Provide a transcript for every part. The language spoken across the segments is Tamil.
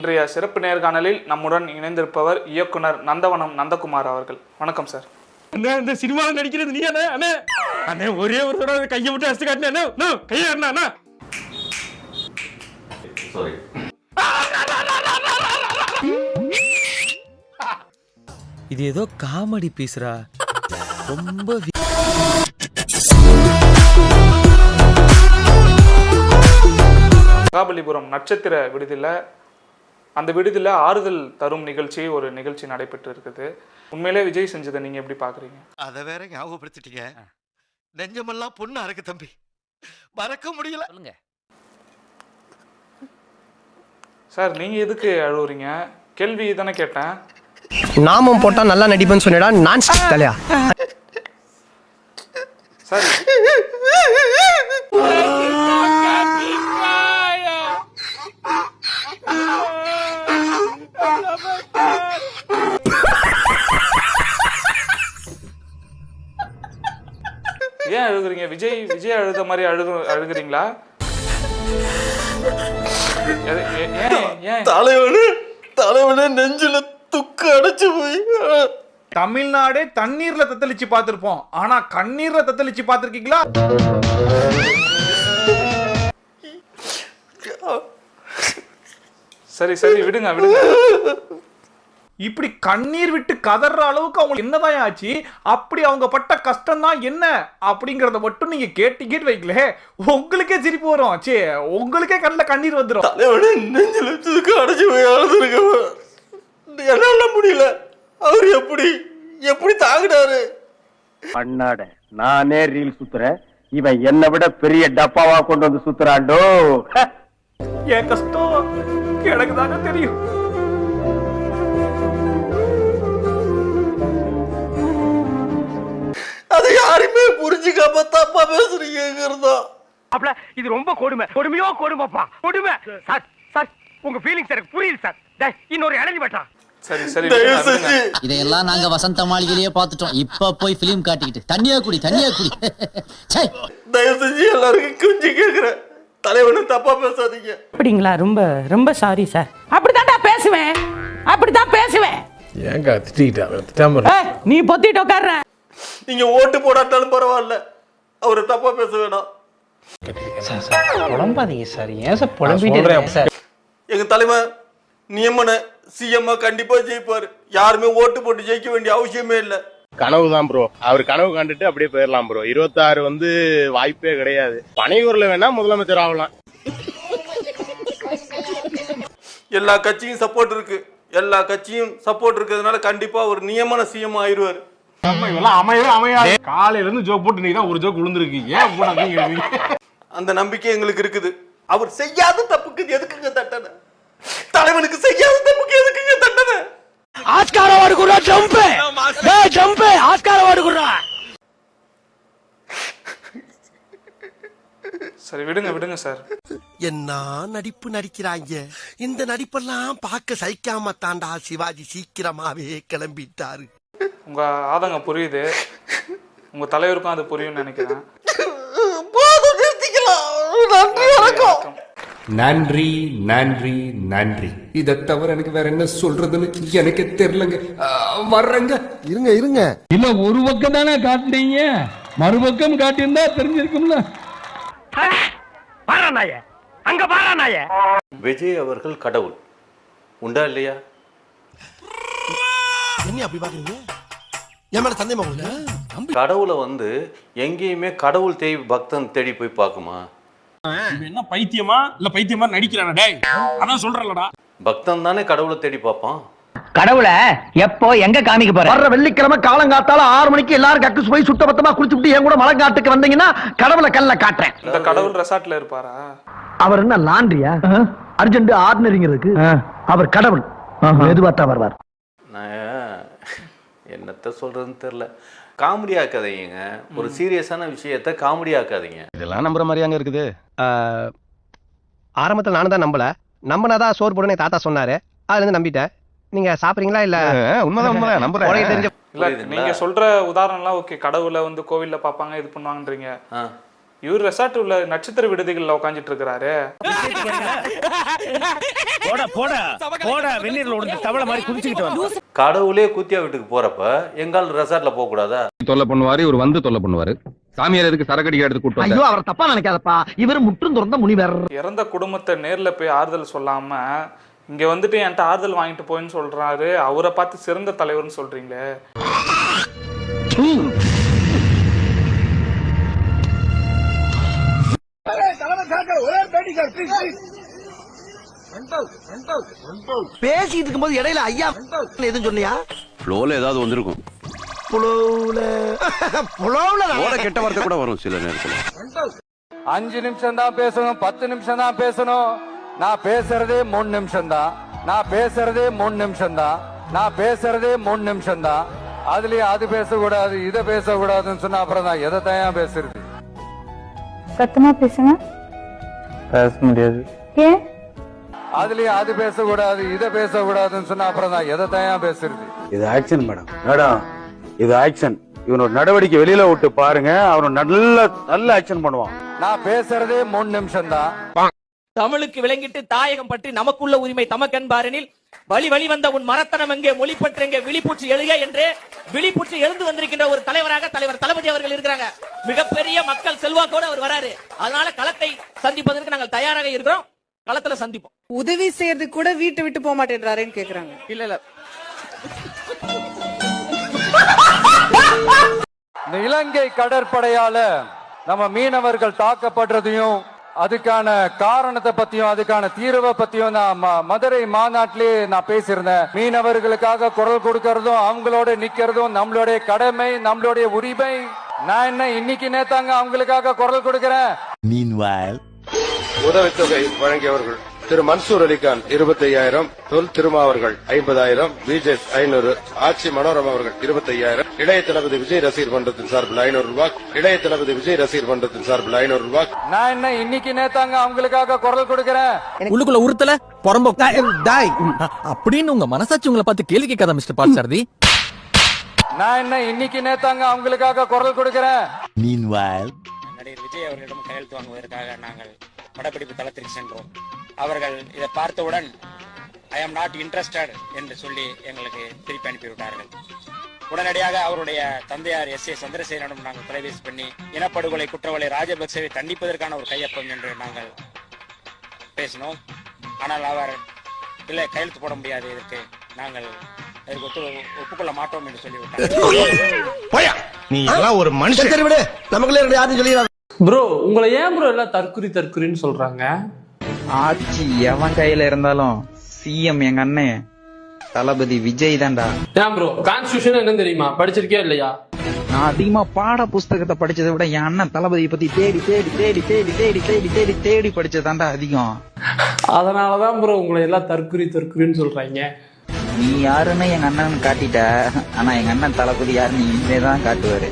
இன்றைய சிறப்பு நேர்காணலில் நம்முடன் இணைந்திருப்பவர் இயக்குனர் நந்தவனம் நந்தகுமார் அவர்கள். வணக்கம் சார். அண்ணா இந்த சினிமாவில் நடிக்கிறது நீ அண்ணே அண்ணே. அண்ணே ஒரே ஒரு தடவை கையை விட்டு அடிச்சு காட்டினே அண்ணே. அண்ணா, கையை அண்ணா அண்ணா. சாரி இது ஏதோ காமெடி பீஸ்ரா. ரொம்ப மகாபலிபுரம் நட்சத்திர விடுதியில் அந்த விடுதியில் ஆறுதல் தரும் நிகழ்ச்சி ஒரு நிகழ்ச்சி நடைபெற்று இருக்குது உண்மையிலே விஜய் செஞ்சதை நீங்கள் எப்படி பார்க்குறீங்க? அத வேற ஞாபகப்படுத்திட்டீங்க. நெஞ்சமெல்லாம் பொண்ணு அறக்கு தம்பி. மறக்க முடியல. சொல்லுங்க. சார் நீங்கள் எதுக்கு அழுவுறீங்க? கேள்வி தானே கேட்டேன். நாமம் போட்டா நல்லா நடிப்பேன்னு சொன்னடா நான் ஸ்டிக் தலையா? சார் ஏன் அழுகுறீங்க? விஜய் விஜய் அழுத மாதிரி அழுகு அழுகுறீங்களா? தலைவனு தலைவனு நெஞ்சில துக்கு அடைச்சு போய். தமிழ்நாடே தண்ணீர்ல தத்தளிச்சு பார்த்திருப்போம். ஆனா கண்ணீர்ல தத்தளிச்சு பார்த்திருக்கீங்களா? சரி சரி விடுங்க விடுங்க. இப்படி கண்ணீர் விட்டு கதற அளவுக்கு அவங்களுக்கு என்னதான் ஆச்சு? அப்படி அவங்க பட்ட கஷ்டம் தான் என்ன? அப்படிங்கறத மட்டும் நீங்க கேட்டீங்கன்னு வைக்கலே உங்களுக்கே சிரிப்பு வரும். சே உங்களுக்கே கண்ணில் கண்ணீர் வந்துடும் தலைவனு நெஞ்சில துக்கு அடைச்சு போய் அழுதுருக்க என்னால முடியல. அவர் எப்படி எப்படி தாங்கினாரு? பண்ணாட நானே ரீல் சுத்துறேன். இவன் என்னை விட பெரிய டப்பாவா கொண்டு வந்து சுத்துறாண்டோ என் கஷ்டம் எனக்கு தாங்க தெரியும். பேசுறீங்கிறதா அப்பல இது ரொம்ப கொடுமை. கொடுமையோ கொடுமைப்பா. கொடுமை. சார். சார் உங்க ஃபீலிங்ஸ் எனக்கு புரியுது சார். டேய், இன்னொரு இளநி வெட்டா சரி சரி. இதையெல்லாம் நாங்க வசந்த மாளிகையிலேயே பார்த்துட்டோம். இப்ப போய் பிலிம் காட்டிக்கிட்டு. தண்ணியா குடி தண்ணியா குடி. தயவு செஞ்சு எல்லாருக்கும் கொஞ்சம் கேக்குறேன். தலைவனு தப்பா பேசாதீங்க. அப்படிங்களா? ரொம்ப ரொம்ப சாரி சார் அப்படித்தான்டா பேசுவேன். அப்படித்தான் பேசுவேன். ஏங்க திட்டிக்கிட்டா நீ பொத்திட்டு உட்கார்ற. நீங்க ஓட்டு போடாட்டாலும் பரவாயில்ல. அவரை தப்பா பேச வேணாம். புலம்பாதீங்க சார். ஏன் சார் சொல்றேன். சார். எங்க தலைவன் நியமன சிஎம் கண்டிப்பா ஜெயிப்பாரு. யாருமே ஓட்டு போட்டு ஜெயிக்க வேண்டிய அவசியமே இல்ல. கனவு தான் ப்ரோ அவர் கனவு கண்டுட்டு அப்படியே போயிடலாம் ப்ரோ இருபத்தாறு வந்து வாய்ப்பே கிடையாது. பனையூர்ல வேணா முதலமைச்சர் ஆகலாம். எல்லா கட்சியும் சப்போர்ட் இருக்கு. எல்லா கட்சியும் சப்போர்ட் இருக்கிறதுனால கண்டிப்பா ஒரு நியமன சிஎம் ஆயிருவாரு. நம்ம இவெல்லாம் அமையவே அமையாது. காலையில இருந்து ஜோக் போட்டு நீ தான் ஒரு ஜோக் விழுந்திருக்கு ஏன் அந்த நம்பிக்கை எங்களுக்கு இருக்குது. அவர் செய்யாத தப்புக்கு எதுக்குங்க தண்டனை? தலைவனுக்கு செய்யாத தப்புக்கு எதுக்குங்க தண்டனை? ஆஸ்கார அவார்டு குடுறா ஜம்ப் டேய் ஜம்ப் ஆஸ்கார அவார்டு குடுறா. சரி விடுங்க விடுங்க சார் என்ன நடிப்பு நடிக்கிறாங்க? இந்த நடிப்பெல்லாம் பார்க்க சகிக்காம தாண்டா சிவாஜி சீக்கிரமாவே கிளம்பிட்டாரு. உங்க ஆதங்கம் புரியுது. உங்க தலைவருக்கும் அது புரியும்னு நினைக்கிறேன். நன்றி நன்றி நன்றி இதை தவிர எனக்கு வேற என்ன சொல்றதுன்னு எனக்கு தெரியலங்க. வர்றேங்க. இருங்க இருங்க. இல்ல ஒரு பக்கம் தானே காட்டுனீங்க. மறுபக்கம் காட்டியிருந்தா தெரிஞ்சிருக்கும்ல. அங்க விஜய் அவர்கள் கடவுள். உண்டா இல்லையா? என்ன அப்படி பாக்குறீங்க? என் மேல சந்தேகமா உங்களுக்கு கடவுளை வந்து எங்கேயுமே கடவுள் தேடி பக்தன் தேடி போய் பார்க்குமா? என்ன பைத்தியமா? இல்ல பைத்தியமா நடிக்கிறானா டேய். அதான் சொல்றேன்லடா. பக்தன் தானே கடவுளை தேடி பார்ப்பான். கடவுளை எப்போ எங்க காமிக்க போற? வர்ற வெள்ளிக்கிழமை காலங்காத்தால ஆறு மணிக்கு எல்லாரும் கக்கூஸ் போய் சுத்த பத்தமா குளிச்சுட்டு என் கூட மலங்காட்டுக்கு வந்தீங்கன்னா கடவுளை கல்ல காட்டுறேன். இந்த கடவுள் ரெசார்ட்ல இருப்பாரா? அவர் என்ன லாண்ட்ரியா? அர்ஜென்ட் ஆர்டினரிங்கிறதுக்கு அவர் கடவுள். மெதுவாத்தான் வருவார். நான் என்னத்த சொல்றதுன்னு தெரியல. காமெடி ஆக்காதீங்க ஒரு சீரியஸான விஷயத்த காமெடி ஆக்காதீங்க இதெல்லாம் நம்புற மாதிரியாங்க இருக்குது. ஆரம்பத்தில் நானும் தான் நம்பல. நம்பினாதான் சோறு போடுன்னு தாத்தா சொன்னாரு. அதுல இருந்து நம்பிட்டேன். நீங்க சாப்பிடுறீங்களா இல்ல? உண்மைதான் உண்மைதான். உனக்கு தெரிஞ்ச இல்ல? நீங்க சொல்ற உதாரணம்லாம் ஓகே கடவுளை வந்து கோவில்ல பார்ப்பாங்க இது பண்ணுவாங்கன்றீங்க. இவர் ரெசார்ட் உள்ள நட்சத்திர விடுதிகளில் உட்காந்துட்டு இருக்கிறாரு போடா போடா போடா வெந்நீர்ல உடனே தவளை மாதிரி குடிச்சுக்கிட்டு வந்து கடவுளே கூத்தியா வீட்டுக்கு போறப்ப எங்கால் ரெசார்ட்ல போக கூடாதா தொல்லை பண்ணுவாரு இவர் வந்து தொல்லை பண்ணுவாரு. சாமியார் எதுக்கு சரக்கடிக்க எடுத்து கூட்டு ஐயோ அவர் தப்பா நினைக்காதப்பா. இவர் முற்றும் துறந்த முனிவர். இறந்த குடும்பத்தை நேர்ல போய் ஆறுதல் சொல்லாம இங்க வந்துட்டு என்கிட்ட ஆறுதல் வாங்கிட்டு போயின்னு சொல்றாரு. அவரை பார்த்து சிறந்த தலைவர்னு சொல்றீங்களே. பேசிட்டு இருக்கும்போது இடையில ஐயா எதுவும் சொன்னியா? ஃப்ளோல ஏதாவது வந்திருக்கும். புலவுல புலவுல ஓட கெட்ட வார்த்தை கூட வரும் சில நேரத்துல. அஞ்சு நிமிஷம் தான் பேசணும் பத்து நிமிஷம் தான் பேசணும். நான் பேசுறதே மூணு நிமிஷம் தான். நான் பேசுறதே மூணு நிமிஷம் தான். நான் பேசுறதே மூணு நிமிஷம் தான். அதுலயும் அது பேசக்கூடாது இதை பேசக்கூடாதுன்னு சொன்னா அப்புறம் நான் எதை தயா பேசுறது? சத்தமா பேசுங்க. பேச முடியாது. ஏன்? அதுலயும் அது பேசக்கூடாது இதை பேசக்கூடாதுன்னு சொன்னா அப்புறம் நான் எதை தயா பேசுறது? இது ஆக்ஷன் மேடம் மேடம் இது ஆக்ஷன் இவனோட நடவடிக்கை வெளியில விட்டு பாருங்க. அவன் நல்ல நல்ல ஆக்ஷன் பண்ணுவான். நான் பேசுறதே மூணு நிமிஷம் தான் தமிழுக்கு விளங்கிட்டு தாயகம் பற்றி நமக்குள்ள உரிமை தமக்கன்பாரனில் வழி வழி வந்த உன் மரத்தனம் எங்கே? மொழிப்பற்று எங்கே? விழிப்புற்று எழுக என்று விழிப்புற்று எழுந்து வந்திருக்கின்ற ஒரு தலைவராக தலைவர் தளபதி அவர்கள் இருக்கிறாங்க. மிகப்பெரிய மக்கள் செல்வாக்கோடு அவர் வராரு. அதனால களத்தை சந்திப்பதற்கு நாங்கள் தயாராக இருக்கிறோம். களத்துல சந்திப்போம். உதவி செய்யறதுக்கு கூட வீட்டை விட்டு போக மாட்டேன்றாருன்னு கேக்குறாங்க. இல்ல இல்ல. இந்த இலங்கை கடற்படையால நம்ம மீனவர்கள் தாக்கப்படுறதையும் அதுக்கான காரணத்தை பத்தியும் அதுக்கான தீர்வை பத்தியும் நான் மதுரை மாநாட்டிலே நான் பேசியிருந்தேன். மீனவர்களுக்காக குரல் கொடுக்கறதும் அவங்களோட நிக்கிறதும் நம்மளுடைய கடமை நம்மளுடைய உரிமை. நான் என்ன இன்னைக்கு நேத்தாங்க அவங்களுக்காக குரல் கொடுக்கிறேன்? உதவித்தொகை வழங்கியவர்கள். திரு மன்சூர் அலிகான் இருபத்தி ஐயாயிரம் தொல் திருமா அவர்கள் ஐம்பதாயிரம் பிஜேஸ் ஐநூறு ஆட்சி மனோரமா அவர்கள் இருபத்தி ஐயாயிரம் இளைய தளபதி விஜய் ரசிகர் மன்றத்தின் சார்பில் ஐநூறு ரூபாய் இளைய தளபதி விஜய் ரசிகர் மன்றத்தின் சார்பில் ஐநூறு ரூபாய். நான் என்ன இன்னைக்கு நேத்தாங்க அவங்களுக்காக குரல் கொடுக்கிறேன்? உள்ளுக்குள்ள உறுத்தல புறம்போ டாய் அப்படின்னு உங்க மனசாட்சி உங்களை பார்த்து கேள்வி கேட்காத மிஸ்டர் பாட்சாரதி. நான் என்ன இன்னைக்கு நேத்தாங்க அவங்களுக்காக குரல் கொடுக்கிறேன்? நடிகர் விஜய் அவர்களிடம் கையெழுத்து வாங்குவதற்காக நாங்கள் படப்பிடிப்பு தளத்திற்கு சென்றோம். அவர்கள் இதை பார்த்தவுடன் ஐ ஆம் நாட் இன்ட்ரெஸ்டட் என்று சொல்லி எங்களுக்கு திருப்பி அனுப்பிவிட்டார்கள். உடனடியாக அவருடைய தந்தையார் எஸ். ஏ. சந்திரசேகரனும் நாங்கள் தொலைபேசி பண்ணி இனப்படுகொலை குற்றவாளி ராஜபக்சேவை தண்டிப்பதற்கான ஒரு கையொப்பம் என்று நாங்கள் பேசினோம். ஆனால் அவர் இல்லை கையெழுத்து போட முடியாது இதற்கு நாங்கள் இதற்கு ஒத்து ஒப்புக்கொள்ள மாட்டோம் என்று சொல்லிவிட்டார். நீ எல்லாம் ஒரு மனுஷன். சரி விடு. நமக்குள்ள யாரும் சொல்லி ப்ரோ உங்களை ஏன் ப்ரோ எல்லாம் தற்குறி தற்குறின்னு சொல்றாங்க? ஆட்சி எவன் கையில இருந்தாலும் சிஎம் எங்க அண்ணன் தளபதி விஜய் தான்டா. ஏன் ப்ரோ கான்ஸ்டியூஷன் என்னன்னு தெரியுமா? படிச்சிருக்கியா இல்லையா? நான் அதிகமா பாட புஸ்தகத்தை படிச்சதை விட என் அண்ணன் தளபதி பத்தி தேடி தேடி தேடி தேடி தேடி தேடி தேடி தேடி படிச்சதாண்டா அதிகம். அதனாலதான் ப்ரோ உங்களை எல்லாம் தற்குறி தற்குறின்னு சொல்றாங்க. நீ யாருன்னு எங்க அண்ணன் காட்டிட்ட. ஆனா எங்க அண்ணன் தளபதி யாருன்னு இனிமே தான் காட்டுவாரு.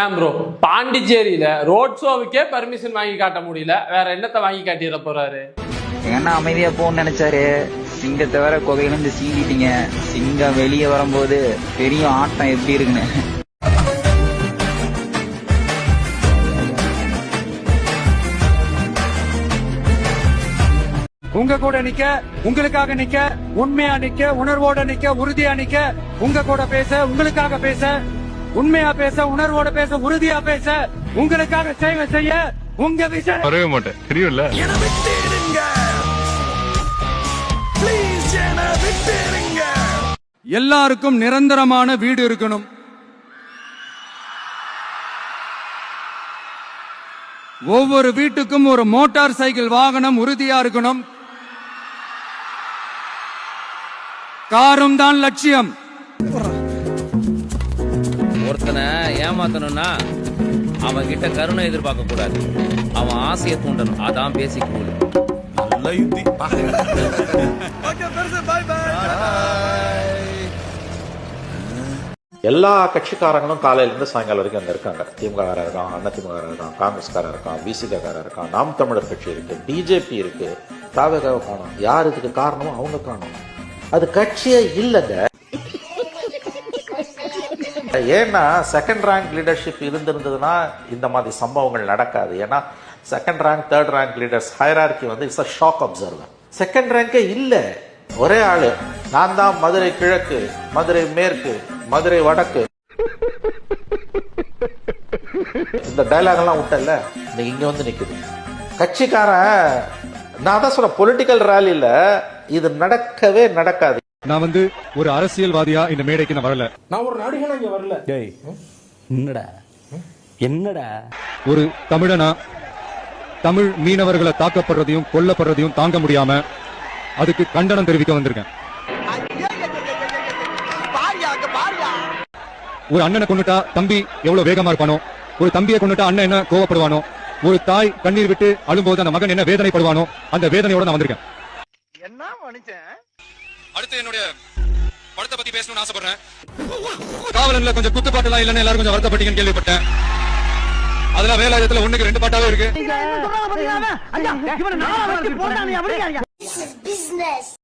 ஏன் ப்ரோ பாண்டிச்சேரியில ரோட் ஷோவுக்கே பர்மிஷன் வாங்கி காட்ட முடியல. வேற என்னத்தை வாங்கி காட்டிட போறாரு? எங்க அமைதியா போன்னு நினைச்சாரு. சிங்கத்தை வேற குகையிலிருந்து சீண்டிட்டீங்க சிங்கம் வெளியே வரும்போது பெரிய ஆட்டம் எப்படி இருக்குன்னு. உங்க கூட நிக்க உங்களுக்காக நிக்க உண்மையா நிக்க உணர்வோட நிக்க உறுதியா நிக்க உங்க கூட பேச உங்களுக்காக பேச உண்மையா பேச உணர்வோட பேச உறுதியா பேச உங்களுக்காக சேவை செய்ய உங்க விஷயம் வரவே மாட்டேன். தெரியும்ல? எல்லாருக்கும் நிரந்தரமான வீடு இருக்கணும். ஒவ்வொரு வீட்டுக்கும் ஒரு மோட்டார் சைக்கிள் வாகனம் உறுதியா இருக்கணும். காரும் தான் லட்சியம். ஒருத்தனை ஏமாத்தணும்னா அவன் கிட்ட கருணை எதிர்பார்க்க கூடாது. அவன் ஆசையை தூண்டணும். அதான் பேசிக் கூடு எல்லா கட்சிக்காரங்களும் காலையில இருந்து சாயங்காலம் வரைக்கும் அங்கே இருக்காங்க. திமுக இருக்கான் அண்ணா திமுக இருக்கான் காங்கிரஸ்காரர் இருக்கான் பிசிகாரர் இருக்கான் நாம் தமிழர் கட்சி இருக்கு பிஜேபி இருக்கு தாவகாவை காணும். யார் இதுக்கு காரணமோ அவங்க காணும். அது கட்சியே இல்லைங்க. ஏன்னா செகண்ட் ரேங்க் லீடர்ஷிப் இருந்திருந்ததுன்னா இந்த மாதிரி சம்பவங்கள் நடக்காது. ஏன்னா second rank third rank leaders hierarchy வந்து it's a shock observer second ரேங்கே இல்லை. ஒரே ஆளு. நான் தான் மதுரை கிழக்கு மதுரை மேற்கு மதுரை வடக்கு. இந்த டைலாக் எல்லாம் விட்டல இன்னைக்கு இங்க வந்து நிக்குது. கட்சிக்காரன் நான் தான் சொல்றேன் பொலிட்டிக்கல் ரேலியில இது நடக்கவே நடக்காது. நான் வந்து ஒரு அரசியல்வாதியா இந்த மேடைக்கு நான் வரல. நான் ஒரு நடிகனா இங்க வரல. என்னடா? என்னடா? ஒரு தமிழனா? தமிழ் மீனவர்களை தாக்கப்படுறதையும் கொல்லப்படுறதையும் தாங்க முடியாம அதுக்கு கண்டனம் தெரிவிக்க வந்திருக்கேன் ஒரு அண்ணனை கொண்டுட்டா தம்பி எவ்வளவு வேகமா இருப்பானோ ஒரு தம்பியை கொண்டுட்டா அண்ணன் என்ன கோவப்படுவானோ ஒரு தாய் கண்ணீர் விட்டு அழும்போது அந்த மகன் என்ன வேதனைப்படுவானோ அந்த வேதனையோட நான் வந்திருக்கேன் என்ன மனுஷன் அடுத்து என்னுடைய படத்தை பத்தி பேசணும்னு ஆசைப்படுறேன் காவலன்ல கொஞ்சம் குத்துப்பாட்டு எல்லாம் இல்லைன்னு எல்லாரும் கொஞ்சம் வருத்தப்பட்டீங்கன்னு கேள்விப்பட்டேன் அதெல்லாம் வேலாயுதத்துல ஒண்ணுக்கு ரெண்டு பாட்டாவே இருக்கு ஐயா இவனை நாளா போட்டானே அப்படியா